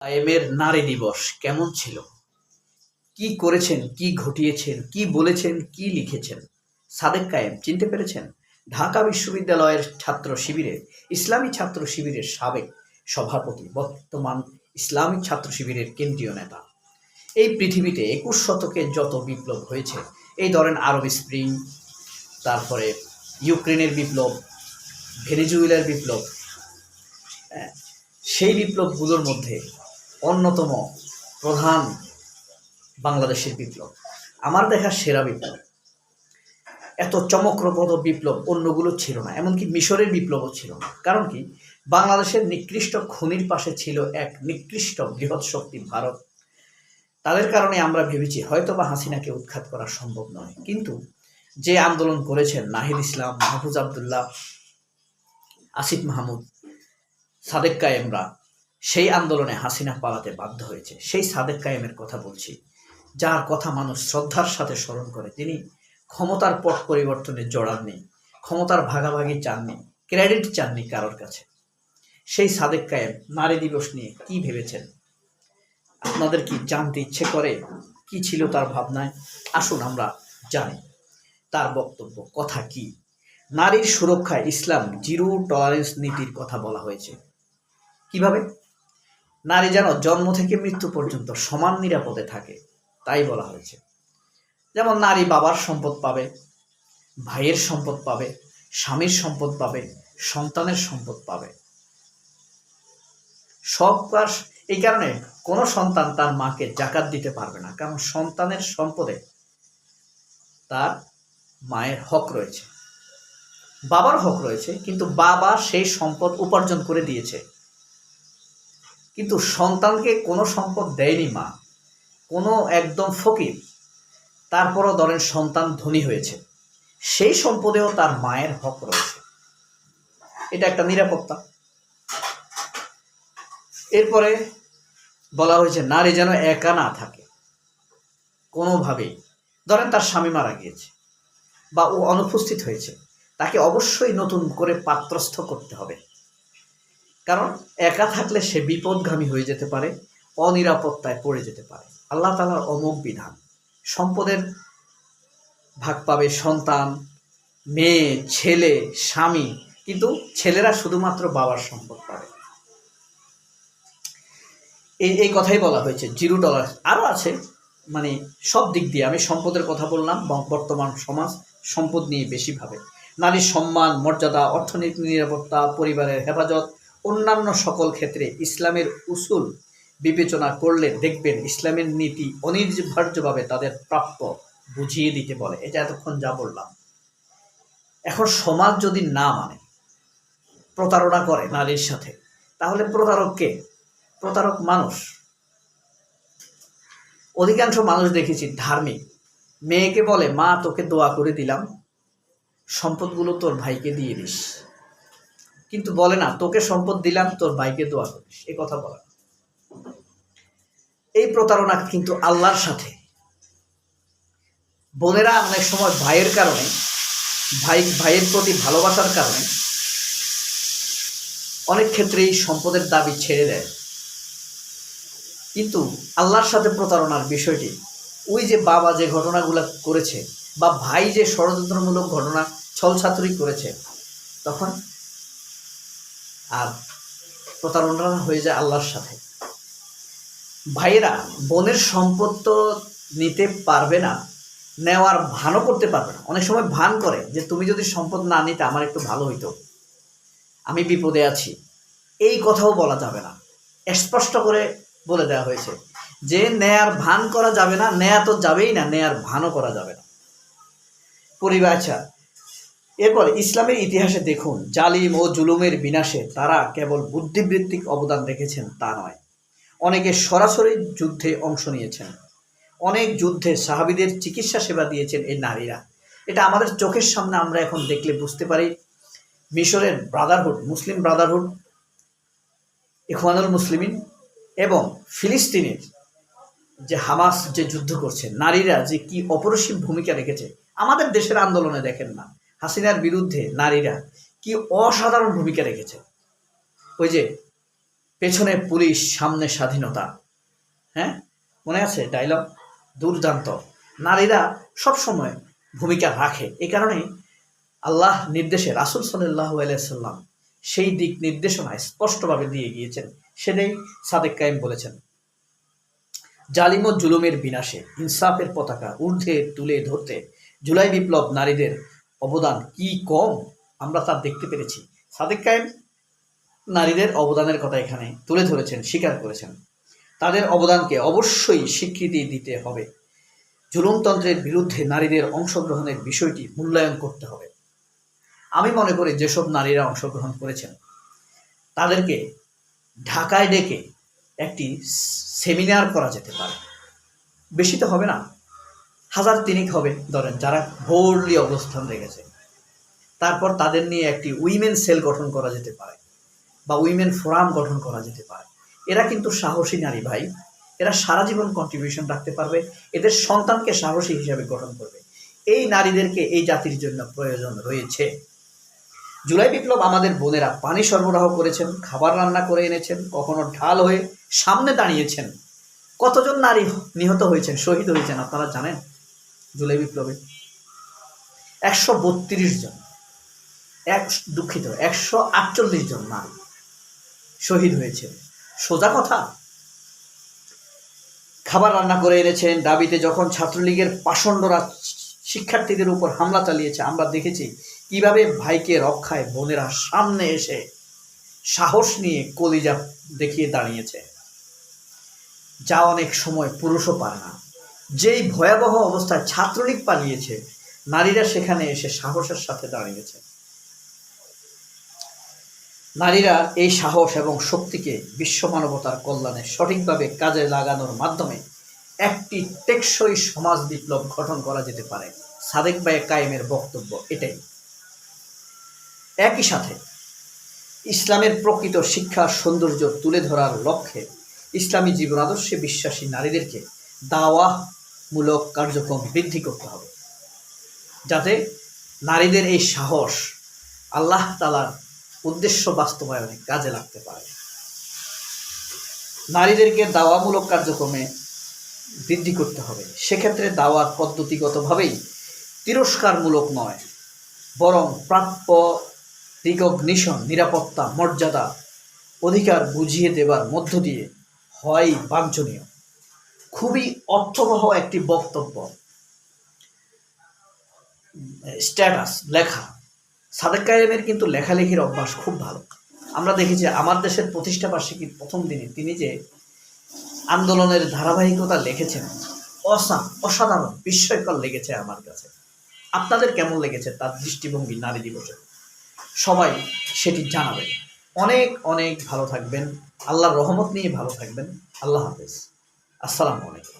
কায়েমের নারী দিবস কেমন ছিল? কি করেছেন কি ঘটিয়েছেন কি বলেছেন কি লিখেছেন? সাদেক কায়েম চিনতে পেরেছেন? ঢাকা বিশ্ববিদ্যালয়ের ছাত্র শিবিরে ইসলামী ছাত্র শিবিরের সাবেক সভাপতি বর্তমান ইসলামিক ছাত্র শিবিরের কেন্দ্রীয় নেতা। এই পৃথিবীতে একুশ শতকে যত বিপ্লব হয়েছে এই ধরেন আরব স্প্রিং তারপরে ইউক্রেনের বিপ্লব ভেনেজুয়েলার বিপ্লব হ্যাঁ, সেই বিপ্লবগুলোর মধ্যে অন্যতম প্রধান বাংলাদেশের বিপ্লব। আমার দেখা সেরা বিপ্লব। এত চমকপ্রদ বিপ্লব অন্যগুলো ছিল না, এমনকি মিশরের বিপ্লবও ছিল না। কারণ কি? বাংলাদেশের নিকৃষ্ট খনির পাশে ছিল এক নিকৃষ্ট বৃহৎ শক্তি ভারত। তাদের কারণে আমরা ভেবেছি হয়তো বা হাসিনাকে উৎখাত করা সম্ভব নয়। কিন্তু যে আন্দোলন করেছেন নাহিদ ইসলাম, মাহফুজ আবদুল্লাহ, আসিফ মাহমুদ, সাদেক কায়েমরা সেই আন্দোলনে হাসিনা পালাতে বাধ্য হয়েছে। সেই সাদেক কায়েমের কথা বলছি। যার কথা মানুষ শ্রদ্ধার সাথে স্মরণ করে। তিনি ক্ষমতার পট পরিবর্তনে জড়াননি ক্ষমতার ভাগাভাগি চাননি ক্রেডিট চাননি কারোর কাছে। সেই সাদেক কায়েম নারী দিবস নিয়ে কি ভেবেছেন? আপনাদের কি জানতে ইচ্ছে করে? কি ছিল তার ভাবনায়? আসুন আমরা জানি। তার বক্তব্য, কথা কি? নারীর সুরক্ষায় ইসলাম জিরো টলারেন্স নীতির কথা বলা হয়েছে। কীভাবে? নারী যেন জন্ম থেকে মৃত্যু পর্যন্ত সমান নিরাপদে থাকে, তাই বলা হয়েছে। যেমন নারী বাবার সম্পদ পাবে, ভাইয়ের সম্পদ পাবে, স্বামীর সম্পদ পাবে, সন্তানের সম্পদ পাবে। সব কাজ এই কারণে কোনো সন্তান তার মাকে জাকাত দিতে পারবে না, কারণ সন্তানের সম্পদে তার মায়ের হক রয়েছে। বাবার হক রয়েছে, কিন্তু বাবা সেই সম্পদ উপার্জন করে দিয়েছে। কিন্তু সন্তানকে কোনো সম্পদ দেয়নি মা, কোনো একদম ফকির। তারপরও ধরেন সন্তান ধনী হয়েছে। সেই সম্পদেও তার মায়ের হক রয়েছে। এটা একটা নিরাপত্তা। এরপরে বলা হয়েছে, নারী যেন একা না থাকে। কোনোভাবেই। ধরেন তার স্বামী মারা গিয়েছে বা ও অনুপস্থিত হয়েছে। তাকে অবশ্যই নতুন করে পাত্রস্থ করতে হবে। কারণ একা থাকলে সে বিপদগামী হয়ে যেতে পারে, অনিরাপত্তায় পড়ে যেতে পারে। আল্লাহ তালার অমুক বিধান। সম্পদের ভাগ পাবে সন্তান, মেয়ে, ছেলে, স্বামী, কিন্তু ছেলেরা শুধুমাত্র বাবার সম্পদ পাবে। এই এই কথাই বলা হয়েছে। Zero dollar. আরও আছে মানে সব দিক দিয়ে আমি সম্পদের কথা বললাম বর্তমান সমাজ সম্পদ নিয়ে বেশি ভাবে। নারীর সম্মান, মর্যাদা, অর্থনৈতিক নিরাপত্তা, পরিবারের হেফাজত অন্যান্য সকল ক্ষেত্রে ইসলামের উসুল বিবেচনা করলে দেখবেন ইসলামের নীতি অনির্বার্যভাবে তাদের প্রাপ্য বুঝিয়ে দিতে বলে। এটা এতক্ষণ যা বললাম। এখন সমাজ যদি না মানে প্রতারণা করে নারীর সাথে, তাহলে প্রতারক কে? প্রতারক মানুষ। অধিকাংশ মানুষ দেখেছি ধার্মিক। মেয়েকে বলে, মা, তোকে দোয়া করে দিলাম। সম্পদগুলো তোর ভাইকে দিয়ে দিস। কিন্তু বলে না, তোকে সম্পদ দিলাম, তোর ভাইকে দোয়া করিস। এ কথা বলে। এই প্রতারণা কিন্তু আল্লাহর সাথে। বোনেরা অনেক সময় ভাইয়ের কারণে, ভাই, ভাইয়ের প্রতি ভালোবাসার কারণে অনেক ক্ষেত্রেই সম্পদের দাবি ছেড়ে দেয়। কিন্তু আল্লাহর সাথে প্রতারণার বিষয়টি, ওই যে বাবা যে ঘটনাগুলো করেছে বা ভাই যে ষড়যন্ত্রমূলক ঘটনা, ছলছাতুরি করেছে, তখন আর প্রতারণা হয়ে যায় আল্লাহর সাথে। ভাইয়েরা, বোনের সম্পদ তো নিতে পারবে না, নেওয়ার ভানও করতে পারবে না। অনেক সময় ভান করে যে, তুমি যদি সম্পদ না নিতে, আমার একটু ভালো হইতো। আমি বিপদে আছি। এই কথাও বলা যাবে না। স্পষ্ট করে বলে দেওয়া হয়েছে যে, নেয়ার ভান করা যাবে না, নেয়া তো যাবেই না, নেয়ার ভানও করা যাবে না। পরিবার আচ্ছা এরপর ইসলামের ইতিহাসে দেখুন, জালিম ও জুলুমের বিনাশে তারা কেবল বুদ্ধিবৃত্তিক অবদান রেখেছেন তা নয়। অনেকে সরাসরি যুদ্ধে অংশ নিয়েছেন। অনেক যুদ্ধে সাহাবিদের চিকিৎসা সেবা দিয়েছেন এই নারীরা। এটা আমাদের চোখের সামনে আমরা এখন দেখলে বুঝতে পারি। মিশরের ব্রাদারহুড, মুসলিম ব্রাদারহুড, ইখওয়ানুল মুসলিমিন এবং ফিলিস্তিনের যে হামাস যে যুদ্ধ করছে, নারীরা যে কি অপরিসীম ভূমিকা রেখেছে, আমাদের দেশের আন্দোলনে দেখেন না। হাসিনার বিরুদ্ধে নারীরা কি অসাধারণ ভূমিকা রেখেছে। ওই যে পেছনে পুলিশ, সামনে স্বাধীনতা। হ্যাঁ? মনে আছে ডায়লগ দুর্দান্ত। নারীরা সবসময় ভূমিকা রাখে। এই কারণে আল্লাহ নির্দেশে, রাসুল সাল্লাহ আলাইসাল্লাম সেই দিক নির্দেশনায় স্পষ্টভাবে দিয়ে গিয়েছেন। সেটাই সাদেক কায়েম বলেছেন। জালিম ও জুলুমের বিনাশে, ইনসাফের পতাকা ঊর্ধ্বে তুলে ধরতে জুলাই বিপ্লব নারীদের অবদান কি কম, আমরা তা দেখতে পেরেছি। সাদেক কায়েম নারীদের অবদানের কথা এখানে তুলে ধরেছেন, স্বীকার করেছেন। তাদের অবদানকে অবশ্যই স্বীকৃতি দিতে হবে। জুলুমতন্ত্রের বিরুদ্ধে নারীদের অংশগ্রহণের বিষয়টি মূল্যায়ন করতে হবে। আমি মনে করি যেসব নারীরা অংশগ্রহণ করেছেন, তাদেরকে ঢাকায় ডেকে একটি সেমিনার করা যেতে পারে। বেশি তো হবে না। হাজার তিনিক হবে, ধরেন যারা ভোরলি অবস্থান রেখেছে। তারপর তাদের নিয়ে একটি উইমেন সেল গঠন করা যেতে পারে বা উইমেন ফোরাম গঠন করা যেতে পারে। এরা কিন্তু সাহসী নারী ভাই। এরা সারা জীবন কন্ট্রিবিউশন রাখতে পারবে। এদের সন্তানকে সাহসী হিসাবে গঠন করবে। এই নারীদেরকে এই জাতির জন্য প্রয়োজন রয়েছে। জুলাই বিপ্লব আমাদের বোনেরা পানি সরবরাহ করেছেন, খাবার রান্না করে এনেছেন, কখনো ঢাল হয়ে সামনে দাঁড়িয়েছেন। কতজন নারী নিহত হয়েছেন, শহীদ হয়েছেন আপনারা জানেন? জুলাই বিপ্লবে। একশো বত্রিশ জন। এক দুঃখিত, একশো আটচল্লিশ জন নারী শহীদ হয়েছে সোজা কথা? খাবার রান্না করে এনেছেন। দাবিতে যখন ছাত্রলীগের পাষণ্ডরা শিক্ষার্থীদের উপর হামলা চালিয়েছে, আমরা দেখেছি কীভাবে ভাইকে রক্ষায় বোনেরা সামনে এসে সাহস নিয়ে কলিজা দেখিয়ে দাঁড়িয়েছে। যা অনেক সময় পুরুষও পারে না। যেই ভয়াবহ অবস্থায় ছাত্রলীগ পালিয়েছে, নারীরা সেখানে এসে সাহসের সাথে দাঁড়িয়েছে। নারীরা এই সাহস এবং শক্তিকে বিশ্ব মানবতার কল্যাণে সঠিকভাবে কাজে লাগানোর মাধ্যমে একটি টেকসই সমাজ বিপ্লব গঠন করা যেতে পারে। সাদেক ভাই কায়েমের বক্তব্য এটাই। একই সাথে ইসলামের প্রকৃত শিক্ষা সৌন্দর্য তুলে ধরার লক্ষ্যে ইসলামী জীবন আদর্শে বিশ্বাসী নারীদেরকে দাওয়ামূলক কার্যক্রম বৃদ্ধি করতে হবে। যাতে নারীদের এই সাহস আল্লাহ তালার উদ্দেশ্য বাস্তবায়নে কাজে লাগতে পারে। নারীদেরকে দাওয়ামূলক কার্যক্রমে বৃদ্ধি করতে হবে। সেক্ষেত্রে দাওয়াত পদ্ধতিগতভাবেই তিরস্কারমূলক নয়, বরং প্রাপ্য রিকগনিশন নিরাপত্তা, মর্যাদা, অধিকার বুঝিয়ে দেবার মধ্য দিয়ে হয় বাঞ্ছনীয়। খুবই অর্থবহ একটি বক্তব্য। স্ট্যাটাস, লেখা। সাদেক কায়েমের কিন্তু লেখালেখির অভ্যাস খুব ভালো। আমরা দেখেছি আমার দেশের প্রতিষ্ঠা বার্ষিকীর প্রথম দিনে তিনি যে আন্দোলনের ধারাবাহিকতা লিখেছেন, অসাম, অসাধারণ, বিস্ময়কর লেগেছে আমার কাছে। আপনাদের কেমন লেগেছে তার দৃষ্টিভঙ্গি নারী দিবসে? সবাই সেটি জানাবেন। অনেক অনেক ভালো থাকবেন। আল্লাহর রহমত নিয়ে ভালো থাকবেন। আল্লাহ হাফেজ। আসসালামু আলাইকুম।